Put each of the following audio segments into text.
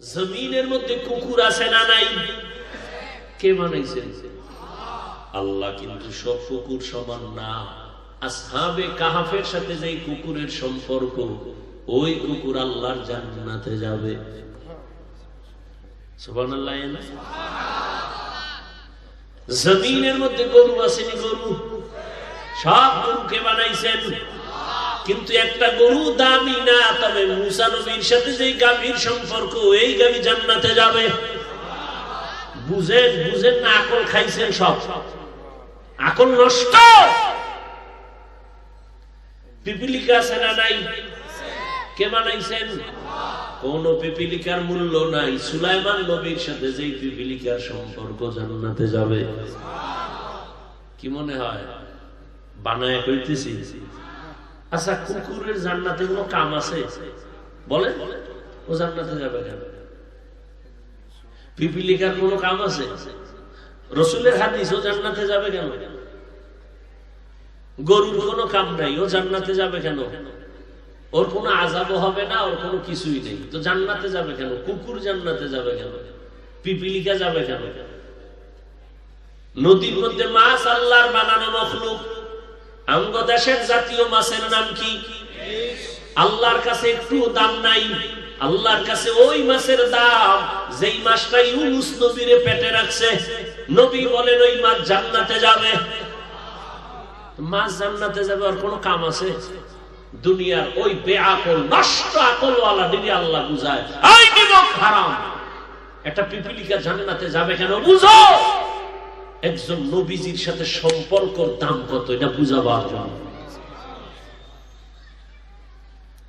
জমিনের মধ্যে কুকুর আছে না নাই? কে বানাইছে? আল্লাহ কিন্তু সব কুকুর সমান না। আসহাবে কাহাফের সাথে যে কুকুরের সম্পর্ক, ওই কুকুর আল্লাহর জান্নাতে যাবে। জমিনের মধ্যে গরু আসেনি গরু? সব গরুকে বানাইছেন। কিন্তু একটা গরু দামি না, তবে মুসা নবীর সাথে যে গাভীর সম্পর্ক, এই গাভী জান্নাতে যাবে। বুঝেন বুঝেন না, আকল খাইছেন সব। আকল নষ্ট! পিপিলিকা আছে না নাই? কে বানাইছেন? কোন পিপিলিকার মূল্য নাই। সুলাইমান নবীর সাথে যেই পিপিলিকার সম্পর্ক জান্নাতে যাবে। কি মনে হয়? বানায় কইতেছি। আচ্ছা কুকুরের জান্নাতে কোনো কাম আছে। বলে ও জান্নাতে যাবে কেন? পিপিলিকার কোনো কাম আছে? রসুলের হাদিস, ও জান্নাতে যাবে কেন? গরুর কোনো কাম নাই, ও জান্নাতে যাবে কেন? ওর কোনো আজাবও হবে না, ওর কোনো কিছুই নেই। তো জান্নাতে যাবে কেন? কুকুর জান্নাতে যাবে কেন? পিপিলিকা যাবে কেন? নদীর মধ্যে মাছ আল্লাহর বানানো মখলুক। জাতীয় মাছের নাম কি? আল্লাহর কাছে একটু দাম নাই। আল্লাহর কাছে ওই মাছের দাম যেই মাছটা ইউনুস নবীরে পেটে রাখছে। নবী বলেন, ওই মাছ জান্নাতে যাবে। মাছ জান্নাতে যাবে আর কোনো কাম আছে? দুনিয়ার ওই বেআকল, নষ্ট আকলওয়ালা দিদি আল্লাহ বুঝায় হারাম। একটা পিপিলিকা জান্নাতে যাবে কেন? বুঝো! একজন নবীজির সাথে সম্পর্কর দাম কত? এটা বুঝাবার জন্য।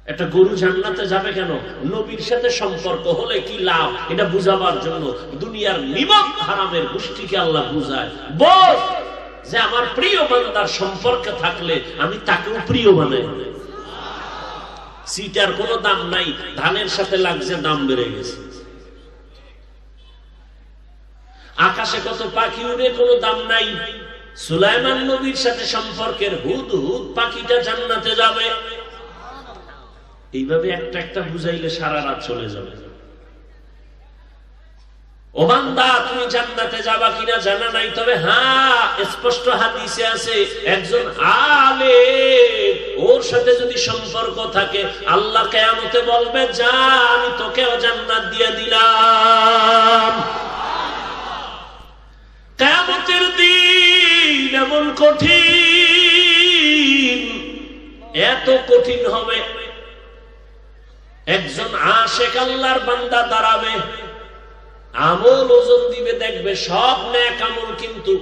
একটা গরু জান্নাতে যাবে কেন? নবীর সাথে সম্পর্ক হলে কি লাভ? এটা বুঝাবার জন্য দুনিয়ার নিমক হারামের গোষ্ঠীকে আল্লাহ বুঝায়। বল যে আমার প্রিয় বান্দার সম্পর্কে থাকলে আমি তাকেও প্রিয় বানাই। সিটার কোনো দাম নাই, ধানের সাথে লাগছে দাম বেড়ে গেছে। আকাশে কত পাখি উড়ে, কোনো দাম নাই। সুলাইমান নবীর সাথে সম্পর্কের হুদ হুদ পাখিটা জান্নাতে যাবে। এইভাবে একটা একটা বুঝাইলে সারা রাত চলে যাবে। হ্যাঁ স্পষ্ট হাদিসে আছে, একজন আলে ওর সাথে যদি সম্পর্ক থাকে, আল্লাহ কেয়ামতে বলবে, যা, আমি তোকেও জান্নাত দিয়ে দিলাম। কেমতের দিন এমন কঠিন, এত কঠিন হবে। একজন আশেক আল্লাহর বান্দা দাঁড়াবে, আমল ওজন দিবে, দেখবে সব ন্যাক আমল কিন্তু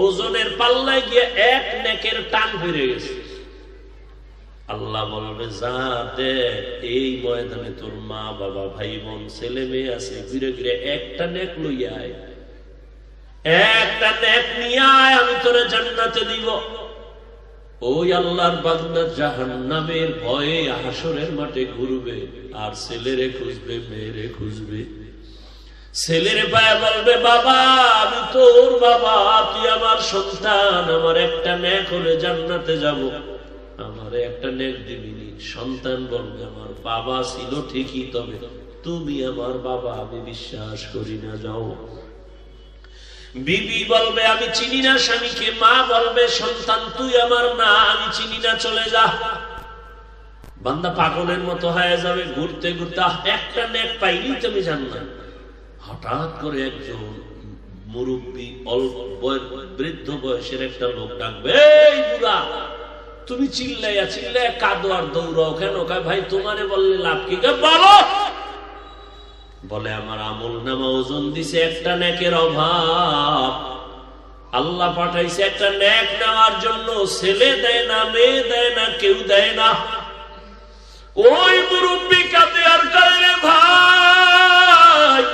ওজনের পাল্লায় গিয়ে এক নেকের টান ফিরে গেছে। আল্লাহ বলবে, যা দেখ এই ময়দানে তোর মা বাবা ভাই বোন ছেলে মেয়ে আছে, ঘুরে ঘুরে একটা নেক লইয়া আয়। একটা নেক নিয়ে আমি তোরে জান্নাতে দিব। ওই আল্লাহর জাহান্নামের ভয়ে হাসরের মাঠে ঘুরবে, আর ছেলেরে খুঁজবে, মেয়েরে খুঁজবে। ছেলের পায়ে বলবে, বাবা, আমি তোর বাবা, তুই আমার সন্তান, আমার একটা নেক হলে জান্নাতে যাব। আমার একটা নেক দিবিনি সন্তান বলবে আমার, বাবা ছিল ঠিকই তবে, তুমি আমার বাবা, আমি বিশ্বাস করি না, যাও। বিবি বলবে, আমি চিনি না স্বামীকে। মা বলবে, সন্তান, তুই আমার না আমি চিনি না, চলে যা। বান্দা পাগলের মতো হয়ে যাবে, ঘুরতে ঘুরতে। একটা নেক পাইনি তুমি জান না। হঠাৎ করে একজন মুরব্বী, অল্প বয়- বৃদ্ধ বয়সের একটা লোক ডাকবে, এই বুড়া, তুমি চিল্লাইয়া চিল্লাইয়া কাদো আর দৌড়াও কেন? ভাই, তোমারে বললে লাভ কি? বলো বলে, আমার আমল নামা ওজন দিছে একটা নেকের অভাব। আল্লাহ পাঠাইছে একটা নেক নেওয়ার জন্য। ছেলে দেয় না, মেয়ে দেয় না, কেউ দেয় না। ওই মুরব্বী কাঁদে, আর রে ভাই।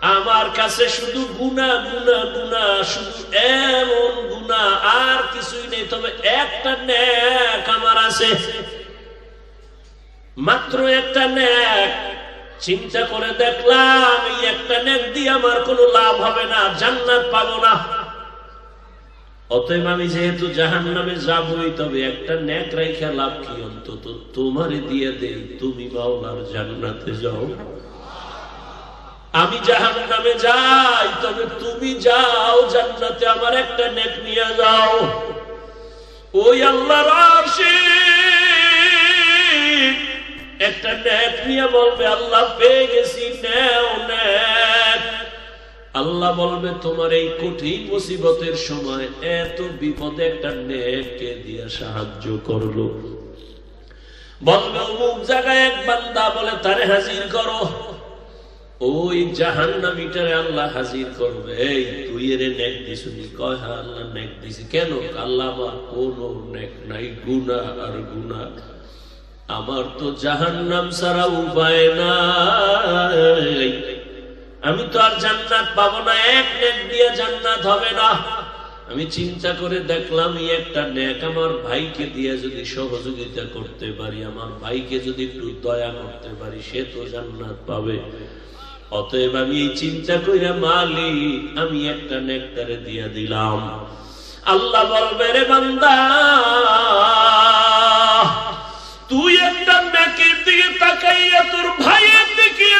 আমার কাছে শুধু গুনা গুনা গুনা শুধু এমন গুনা আর কিছুই নেই। তবে একটা ন্যাক আমার আছে। মাত্র একটা নেক। চিন্তা করে দেখলাম, এই একটা নেক দিয়ে আমার কোনো লাভ হবে না, জান্নাত পাবো না। অতএব আমি যেহেতু জাহান নামে যাবই, তবে একটা ন্যাক রাইখা লাভ কি অন্তত তোমারে দিয়ে দে তুমি মাওলার জান্নাতে যাও। আমি জাহান নামে যাই, তবে তুমি যাও, জান্নাতে আমার একটা নেক নিয়ে যাও। ওই আল্লাহর আশিক একটা নেক নিয়ে বলবে, আল্লাহ পেয়ে গেছি আল্লাহ বলবে, তোমার এই কঠিন মুসিবতের সময় এত বিপদে একটা নেককে দিয়ে সাহায্য করল। বলবে, অমুক জায়গায় এক বান্দা বলে, তারে হাজির করো। ওই জাহান নামিটারে আল্লাহ হাজির করবে, এই, তুই এরে নেক দিছুনি কয় হ্যাঁ আল্লাহ নেক দিছি। কেন? আল্লাহ আমার কোন নেক নাই গুনা আর গুনা আমার তো জাহান নাম ছাড়া উপায় নাই। আমি তো আর জান্নাত পাবো না, এক নেক দিয়ে জান্নাত হবে না। আমি চিন্তা করে দেখলাম একটা নেক আমার ভাইকে দিয়ে যদি সহযোগিতা করতে পারি, আমার ভাইকে যদি একটু দয়া করতে পারি, সে তো জান্নাত পাবে। অতএব আমি এই চিন্তা কইরা মালি আমি একটা নেকটারে দিয়ে দিলাম। আল্লাহ বলবে, রে বান্দা তুই একটা নেকের দিকে তাকাইয়া তোর ভাইয়ের দিকে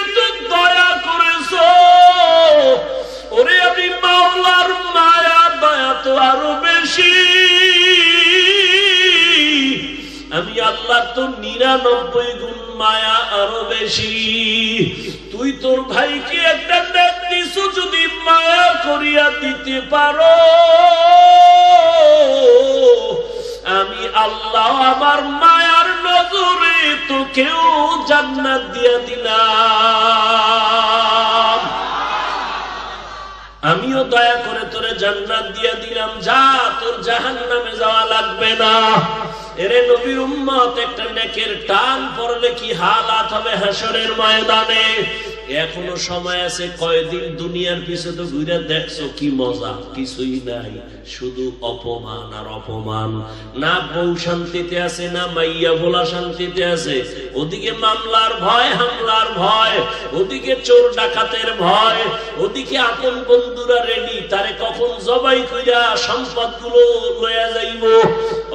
দয়া করেছ। ওরে আমি মাওলার মায়া দয়া তো আরও বেশি। আমি আল্লাহ তো নিরানব্বই গুণ মায়া আরও বেশি। তুই তোর ভাইকে একটা নেক দিছু যদি মায়া করিয়া দিতে পারো। আমি আল্লাহ আমার মায়ার নজরে তোকেও জান্নাত দিয়া দিলাম। আমিও দয়া করে তোরে জান্নাত দিয়া দিলাম। যা, তোর জাহান নামে যাওয়া লাগবে না। এরে নবীর উম্মত, একটা নেকের টান পড়লে কি হালাত হবে হাসরের ময়দানে? এখনও সময় আছে, কয়দিন দুনিয়ার পিছে তো ঘুরে দেখছ কি মজা? কিছুই নাই, শুধু অপমান আর অপমান। না বউ শান্তিতে আছে, না মাইয়া ভোলা শান্তিতে আছে। ওদিকে মামলার ভয়, হামলার ভয়, ওদিকে চোর ডাকাতের ভয়, ওদিকে আপন বন্ধুরা রেডি তারে কখন জবাই কইরা সম্পদগুলো লয়া যাইব?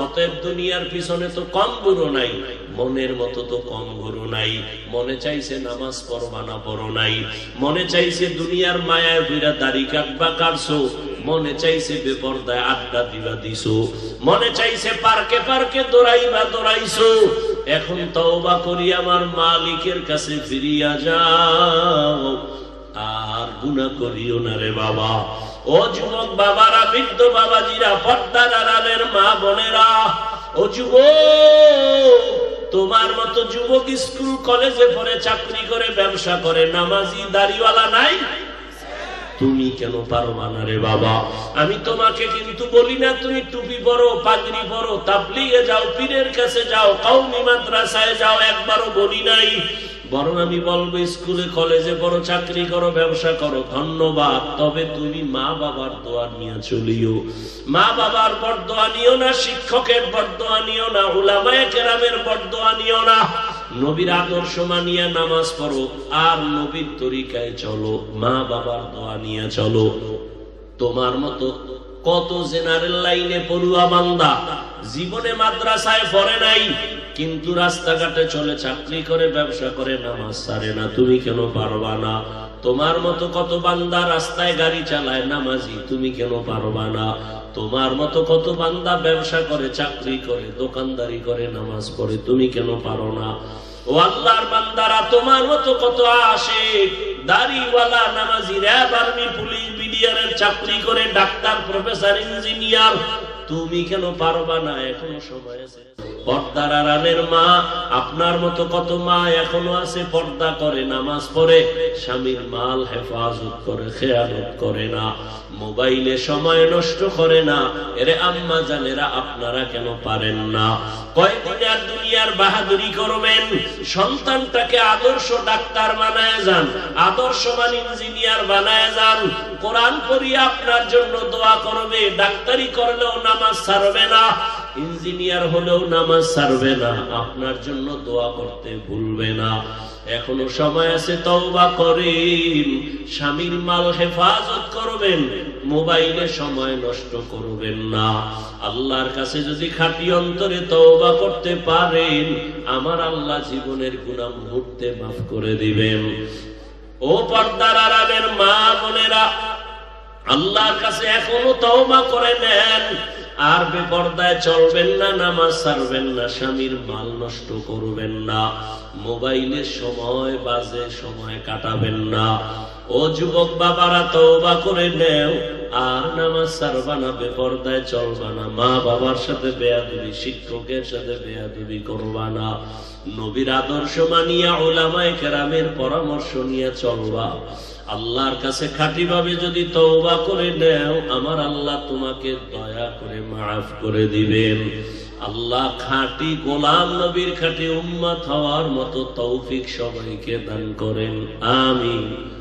অতএব দুনিয়ার পিছনে তো কম গুরু নাই, মনের মতো তো কম গুরু নাই। মনে চাইছে নামাজ পড়বা পড়ো নাই। মনে চাইছে দুনিয়ার মায়ায় বুইরা দাড়ি কাটবা কাটছো। মনে চাইছে বেপরদায় আড্ডা দিবা দিছো। মনে চাইছে পার্কে পার্কে দৌড়াইবা দৌড়াইছো। এখন তওবা করি আমার মালিকের কাছে ফিরিয়া যাও। আর গুণা করিও না রে বাবা। ও যুবক বাবারা, বৃদ্ধ বাবাজিরা পর্দার আড়ালের মা বোনেরা, ও যুবক, তোমার মতো যুবক স্কুল, কলেজে পড়ে চাকরি করে, ব্যবসা করে, নামাজি, দাড়িওয়ালা নাই? তুমি কেন পারবা না রে বাবা? আমি তোমাকে কিন্তু বলি না, তুমি টুপি পরো, পাগড়ি পরো, তাবলিগে যাও, পীরের কাছে যাও কৌমি মাদ্রাসায় যাও, একবারও বলি নাই। বরং আমি বলব, স্কুলে, কলেজে বড় চাকরি করো, ব্যবসা করো। ধন্যবাদ। তবে তুমি মা বাবার দোয়া নিয়ে চলিও। মা বাবার বরদোয়া নিও না, শিক্ষকের বরদোয়া নিও না, উলামায়ে কেরামের বরদোয়া নিও না। নবীর আদর্শ মানিয়া নামাজ পড়ো, আর নবীর তরিকায় চলো, মা বাবার দোয়া নিয়ে চলো। তোমার মতো কত জেনারেল লাইনে পড়ুয়া বান্দা, জীবনে মাদ্রাসায় পড়ে নাই কিন্তু রাস্তাঘাটে চলে, চাকরি করে, ব্যবসা করে, নামাজ সারে না। তুমি কেন পারবা না? তোমার মতো কত বান্দা রাস্তায় গাড়ি চালায়, নামাজি, তুমি কেন পারবা না? তোমার মতো কত বান্দা ব্যবসা করে, চাকরি করে, দোকানদারি করে, নামাজ পড়ে, তুমি কেন পারো না? ও আল্লাহর বান্দারা, তোমার মতো কত আসে দাড়িওয়ালা নামাজি র্যাব আর্মি পুলিশ, বিডিআরের চাকরি করে, ডাক্তার, প্রফেসর, ইঞ্জিনিয়ার তুমি কেন পারবা না? এখনও সময় আছে। পর্দার আড়ালের মা, আপনার মতো কত মা এখনও আছে? পর্দা করে, নামাজ পড়ে, স্বামীর মাল হেফাজত করে খেয়ালত করে না। মোবাইলে সময় নষ্ট করে না। এরে আম্মা জানেরা, আপনারা কেন পারেন না? কয়দিন আর দুনিয়ার বাহাদুরি করবেন? সন্তানটাকে আদর্শ ডাক্তার বানায় যান, আদর্শবান ইঞ্জিনিয়ার বানায় যান। কোরআন পড়িয়ে আপনার জন্য দোয়া করবে, ডাক্তারি করলেও নামাজ ছাড়বে না, ইঞ্জিনিয়ার হলেও নামাজ ছাড়বে না, আপনার জন্য দোয়া করতে ভুলবে না। এখনও সময় আছে, তওবা করেন, স্বামীর মাল হেফাজত করবেন, মোবাইলে সময় নষ্ট করবেন না। আল্লাহর কাছে যদি খাঁটি অন্তরে তওবা করতে পারেন, আমার আল্লাহ জীবনের গুনাহ মুহূর্তে মাফ করে দিবেন। ও পর্দার আরামের মা বোনেরা আল্লাহর কাছে এখনও তওবা করে নেন। আর বেপর্দায় চলবেন না, নামাজ ছাড়বেন না, স্বামীর মাল নষ্ট করবেন না, মোবাইলের সময় বাজে সময় কাটাবেন না। ও যুবক বাবারা তওবা করে নেও। আর নামাজ ছাড়বা না, বেপর্দায় চলবা না। মা বাবার সাথে বেয়াদবি, শিক্ষকের সাথে বেয়াদবি করবা না। নবীর আদর্শ মানিয়া ওলামায়ে কেরামের পরামর্শ নিয়ে চলবা। আল্লাহর কাছে খাঁটি ভাবে যদি তওবা করে নেও, আমার আল্লাহ তোমাকে দয়া করে মাফ করে দিবেন। আল্লাহ খাঁটি গোলাম নবীর খাঁটি উম্মত হওয়ার মতো তৌফিক সবাইকে দান করেন। আমিন।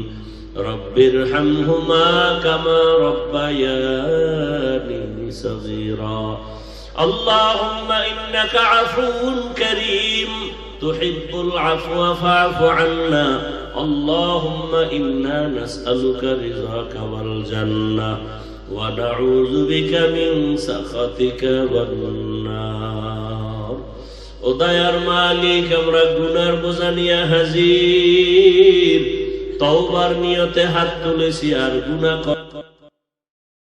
رب ارحمهما كما ربياني صغيرا اللهم إنك عفو كريم تحب العفو فاعف عنا اللهم إنا نسألك رضاك والجنة ونعوذ بك من سخطك والنار উদয়ার মালিক আমরা গুনার বোঝা নিয়ে হাজির তওবার নিয়তে হাত তুলেছি আর গুনাহ